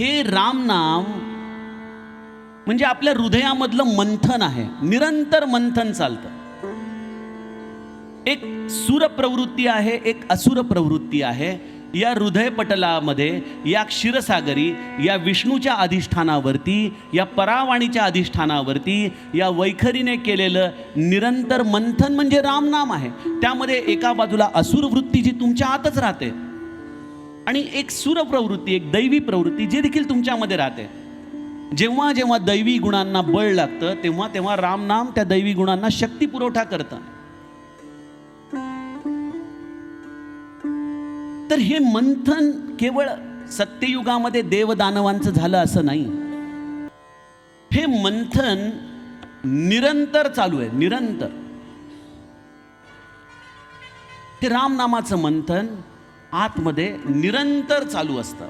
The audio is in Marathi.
हे रामनाम म्हणजे आपल्या हृदयामधलं मंथन आहे. निरंतर मंथन चालतं. एक सुर प्रवृत्ती आहे एक असुर प्रवृत्ती आहे. या हृदयपटलामध्ये या क्षीरसागरी या विष्णूच्या अधिष्ठानावरती या परावाणीच्या अधिष्ठानावरती या वैखरीने केलेलं निरंतर मंथन म्हणजे रामनाम आहे. त्यामध्ये एका बाजूला असुर वृत्ती जी तुमच्या आतच राहते. आणि एक सुर प्रवृत्ती एक दैवी प्रवृत्ती जे देखील तुमच्यामध्ये राहते. जेव्हा जेव्हा दैवी गुणांना बळ लागतं तेव्हा तेव्हा रामनाम त्या दैवी गुणांना शक्ती पुरवठा करतं. तर हे मंथन केवळ सत्ययुगामध्ये देवदानवांचं झालं असं नाही. हे मंथन निरंतर चालू आहे निरंतर. ते रामनामाचं मंथन आतमध्ये निरंतर चालू असतं.